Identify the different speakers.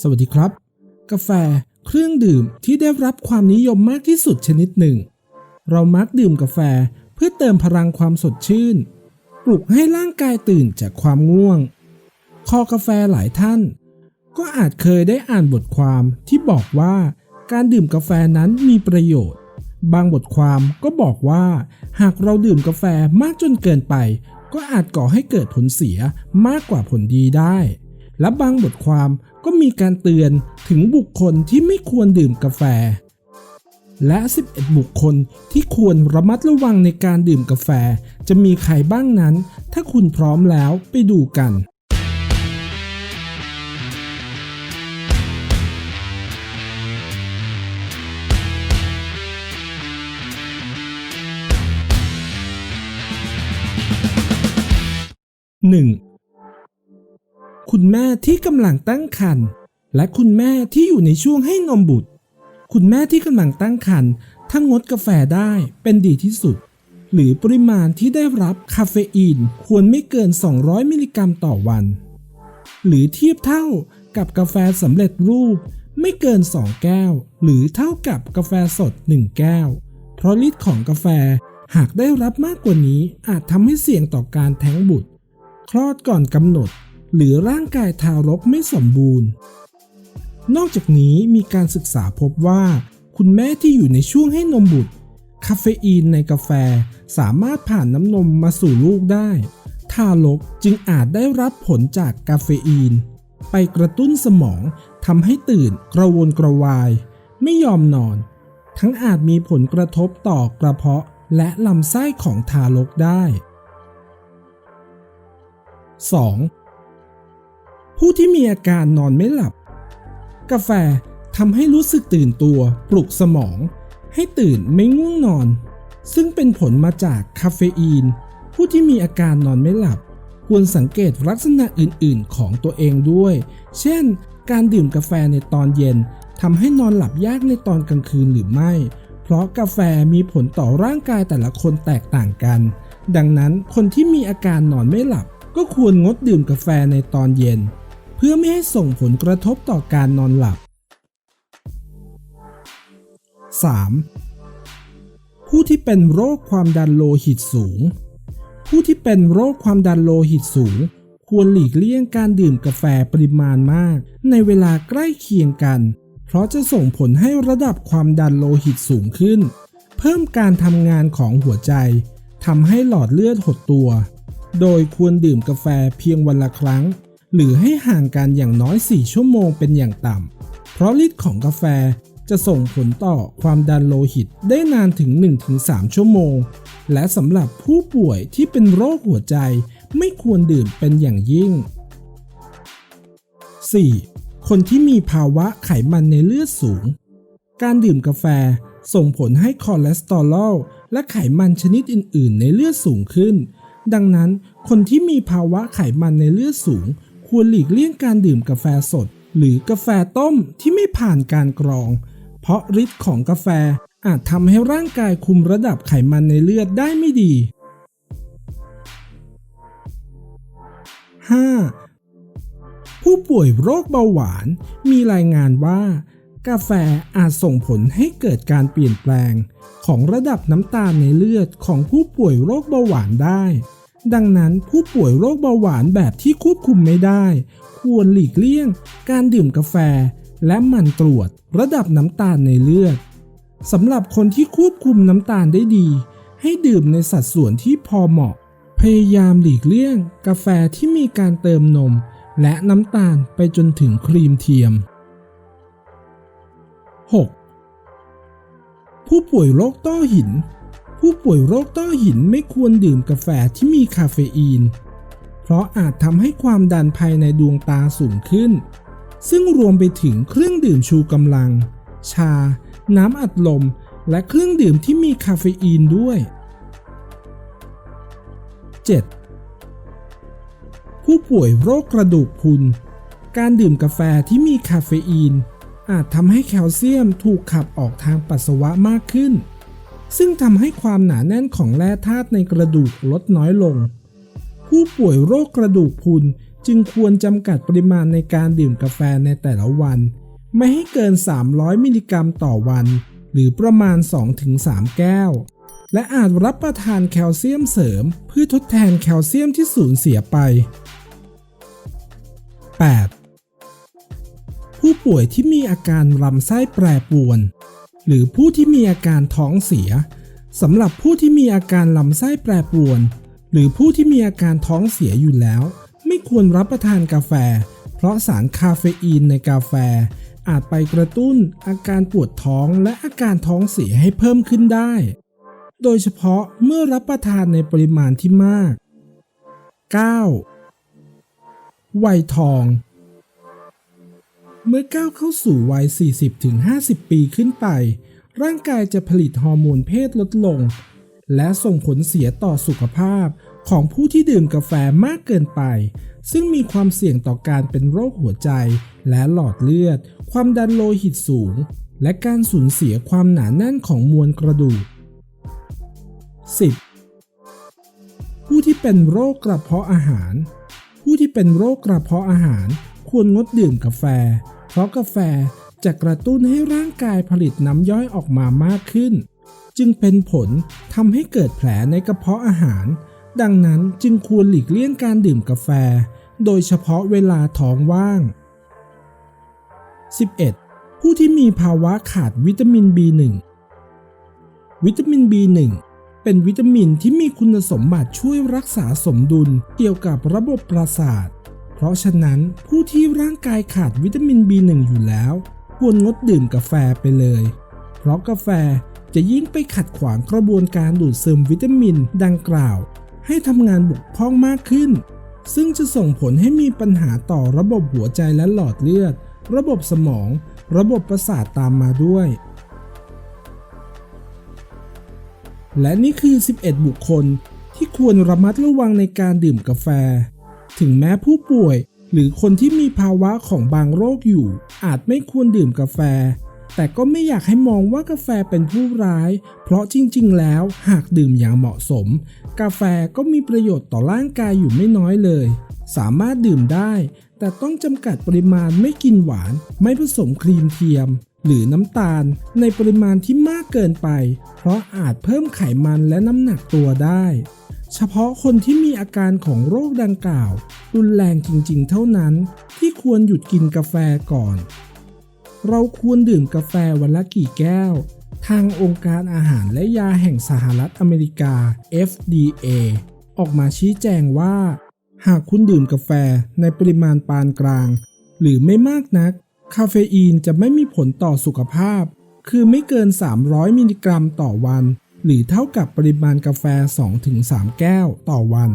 Speaker 1: สวัสดีครับ กาแฟ เครื่องดื่มที่ได้รับความนิยมมากที่สุดชนิดหนึ่ง เรามักดื่มกาแฟเพื่อเติมพลังความสดชื่น ปลุกให้ร่างกายตื่นจากความง่วง คอกาแฟหลายท่าน ก็อาจเคยได้อ่านบทความที่บอกว่าการดื่มกาแฟนั้นมีประโยชน์ บางบทความก็บอกว่า หากเราดื่มกาแฟมากจนเกินไป ก็อาจก่อให้เกิดผลเสียมากกว่าผลดีได้ และบางบทความก็มีการเตือนถึงบุคคลที่ไม่ควรดื่มกาแฟ และ 11 บุคคลที่ควรระมัดระวังในการดื่มกาแฟ จะมีใครบ้างนั้น ถ้าคุณพร้อมแล้วไปดูกัน 1. คุณแม่ที่กำลังตั้งครรภ์และคุณแม่ที่อยู่ในช่วงให้นมบุตร คุณแม่ที่กำลังตั้งครรภ์ถ้างดกาแฟได้เป็นดีที่สุด หรือปริมาณที่ได้รับคาเฟอีนควรไม่เกิน 200 มิลลิกรัมต่อวัน หรือเทียบเท่ากับกาแฟสำเร็จรูปไม่เกิน 2 แก้ว หรือเท่ากับกาแฟสด 1 แก้ว เพราะฤทธิ์ของกาแฟหากได้รับมากกว่านี้อาจทำให้เสี่ยงต่อการแท้งบุตร คลอดก่อนกำหนด หรือร่างกายทารกไม่สมบูรณ์ นอกจากนี้มีการศึกษาพบว่า คุณแม่ที่อยู่ในช่วงให้นมบุตร คาเฟอีนในกาแฟสามารถผ่านน้ำนมมาสู่ลูกได้ ทารกจึงอาจได้รับผลจากกาเฟอีน ไปกระตุ้นสมองทำให้ตื่นกระวนกระวาย ไม่ยอมนอน ทั้งอาจมีผลกระทบต่อกระเพาะและลำไส้ของทารกได้ 2. ผู้ที่มีอาการนอนไม่หลับ กาแฟทำให้รู้สึกตื่นตัวปลุกสมอง ให้ตื่นไม่ง่วงนอน ซึ่งเป็นผลมาจากคาเฟอีน ผู้ที่มีอาการนอนไม่หลับ ควรสังเกตลักษณะอื่น ๆ ของตัวเองด้วย เช่น การดื่มกาแฟในตอนเย็นทำให้นอนหลับยากในตอนกลางคืนหรือไม่ เพราะกาแฟมีผลต่อร่างกายแต่ละคนแตกต่างกัน ดังนั้นคนที่มีอาการนอนไม่หลับ ก็ควรงดดื่มกาแฟในตอนเย็น พื่อไม่ให้ส่งผลกระทบต่อการนอนหลับ 3. ผู้ที่เป็นโรคความดันโลหิตสูง ผู้ที่เป็นโรคความดันโลหิตสูง ควรหลีกเลี่ยงการดื่มกาแฟปริมาณมาก ในเวลาใกล้เคียงกัน เพราะจะส่งผลให้ระดับความดันโลหิตสูงขึ้น เพิ่มการทำงานของหัวใจทำให้หลอดเลือดหดตัว โดยควรดื่มกาแฟเพียงวันละครั้ง หรือให้ห่างกันอย่างน้อย 4 ชั่วโมงเป็นอย่างต่ำ เพราะฤทธิ์ของกาแฟจะส่งผลต่อความดันโลหิตได้นานถึง 1-3 ชั่วโมง และสำหรับผู้ป่วยที่เป็นโรคหัวใจไม่ควรดื่มเป็นอย่างยิ่ง 4. คนที่มีภาวะไขมันในเลือดสูง การดื่มกาแฟส่งผลให้คอเลสเตอรอลและไขมันชนิดอื่น ๆ ในเลือดสูงขึ้น ดังนั้นคนที่มีภาวะไขมันในเลือดสูง ควรหลีกเลี่ยงการดื่มกาแฟสด หรือกาแฟต้มที่ไม่ผ่านการกรอง เพราะฤทธิ์ของกาแฟอาจทำให้ร่างกายคุมระดับไขมันในเลือดได้ไม่ดี 5. ผู้ป่วยโรคเบาหวานมีรายงานว่า กาแฟอาจส่งผลให้เกิดการเปลี่ยนแปลง ของระดับน้ำตาลในเลือดของผู้ป่วยโรคเบาหวานได้ ดังนั้นผู้ป่วยโรคเบาหวานแบบที่ควบคุมไม่ได้ ควรหลีกเลี่ยง การดื่มกาแฟ และหมั่นตรวจระดับน้ำตาลในเลือดสำหรับคนที่ควบคุมน้ำตาลได้ดี ให้ดื่มในสัดส่วนที่พอเหมาะ พยายามหลีกเลี่ยง กาแฟที่มีการเติมนม และน้ำตาลไปจนถึงครีมเทียม 6. ผู้ป่วยโรคต้อหิน ผู้ป่วยโรคต้อหินไม่ควรดื่มกาแฟที่มีคาเฟอีน เพราะอาจทำให้ความดันภายในดวงตาสูงขึ้น ซึ่งรวมไปถึงเครื่องดื่มชูกำลัง ชา น้ำอัดลม และเครื่องดื่มที่มีคาเฟอีนด้วย 7. ผู้ป่วยโรคกระดูกพรุน การดื่มกาแฟที่มีคาเฟอีน อาจทำให้แคลเซียมถูกขับออกทางปัสสาวะมากขึ้น ซึ่งทำให้ความหนาแน่นของแร่ธาตุในกระดูกลดน้อยลง ผู้ป่วยโรคกระดูกพรุนจึงควรจำกัดปริมาณในการดื่มกาแฟในแต่ละวัน ไม่ให้เกิน 300 มิลลิกรัมต่อวัน หรือประมาณ 2-3 แก้ว และอาจรับประทานแคลเซียมเสริม เพื่อทดแทนแคลเซียมที่สูญเสียไป 8. ผู้ป่วยที่มีอาการลำไส้แปรปรวน หรือผู้ที่มีอาการท้องเสียสำหรับผู้ที่มีอาการลำไส้แปรปรวน หรือผู้ที่มีอาการท้องเสียอยู่แล้ว ไม่ควรรับประทานกาแฟ เพราะสารคาเฟอีนในกาแฟ อาจไปกระตุ้นอาการปวดท้องและอาการท้องเสียให้เพิ่มขึ้นได้ โดยเฉพาะเมื่อรับประทานในปริมาณที่มาก 9. วัยทอง เมื่อก้าวเข้าสู่วัย 40-50 ปีขึ้นไป ร่างกายจะผลิตฮอร์โมนเพศลดลง และส่งผลเสียต่อสุขภาพของผู้ที่ดื่มกาแฟมากเกินไป ซึ่งมีความเสี่ยงต่อการเป็นโรคหัวใจและหลอดเลือด ความดันโลหิตสูง และการสูญเสียความหนาแน่นของมวลกระดูก 10. ผู้ที่เป็นโรคกระเพาะอาหาร ผู้ที่เป็นโรคกระเพาะอาหารควรงดดื่มกาแฟ เพราะกาแฟจะกระตุ้นให้ร่างกายผลิตน้ำย่อยออกมามากขึ้น จึงเป็นผลทำให้เกิดแผลในกระเพาะอาหาร ดังนั้นจึงควรหลีกเลี่ยงการดื่มกาแฟ โดยเฉพาะเวลาท้องว่าง 11. ผู้ที่มีภาวะขาดวิตามิน B1 วิตามิน B1 เป็นวิตามินที่มีคุณสมบัติช่วยรักษาสมดุลเกี่ยวกับระบบประสาท เพราะฉะนั้นผู้ที่ร่างกายขาดวิตามิน B1 อยู่แล้ว ควรงดดื่มกาแฟไปเลย เพราะกาแฟจะยิ่งไปขัดขวางกระบวนการดูดซึมวิตามินดังกล่าว ให้ทำงานบกพร่องมากขึ้น ซึ่งจะส่งผลให้มีปัญหาต่อระบบหัวใจและหลอดเลือด ระบบสมอง ระบบประสาทตามมาด้วย และนี่คือ 11 บุคคลที่ควรระมัดระวังในการดื่มกาแฟ ถึงแม้ผู้ป่วย หรือคนที่มีภาวะของบางโรคอยู่ อาจไม่ควรดื่มกาแฟ แต่ก็ไม่อยากให้มองว่ากาแฟเป็นผู้ร้าย เพราะจริง ๆ แล้วหากดื่มอย่างเหมาะสม กาแฟก็มีประโยชน์ต่อร่างกายอยู่ไม่น้อยเลย สามารถดื่มได้ แต่ต้องจำกัดปริมาณไม่กินหวาน ไม่ผสมครีมเทียมหรือน้ำตาลในปริมาณที่มากเกินไป เพราะอาจเพิ่มไขมันและน้ำหนักตัวได้ เฉพาะคนที่มีอาการของโรคดังกล่าว รุนแรงจริงๆ เท่านั้นที่ควรหยุดกินกาแฟก่อน เราควรดื่มกาแฟวันละกี่แก้ว ทางองค์การอาหารและยาแห่งสหรัฐอเมริกา FDA ออกมาชี้แจงว่า หากคุณดื่มกาแฟในปริมาณปานกลาง หรือไม่มากนัก คาเฟอีนจะไม่มีผลต่อสุขภาพ คือไม่เกิน 300 มิลลิกรัมต่อวัน หรือเท่ากับปริมาณกาแฟ 2-3 แก้วต่อวัน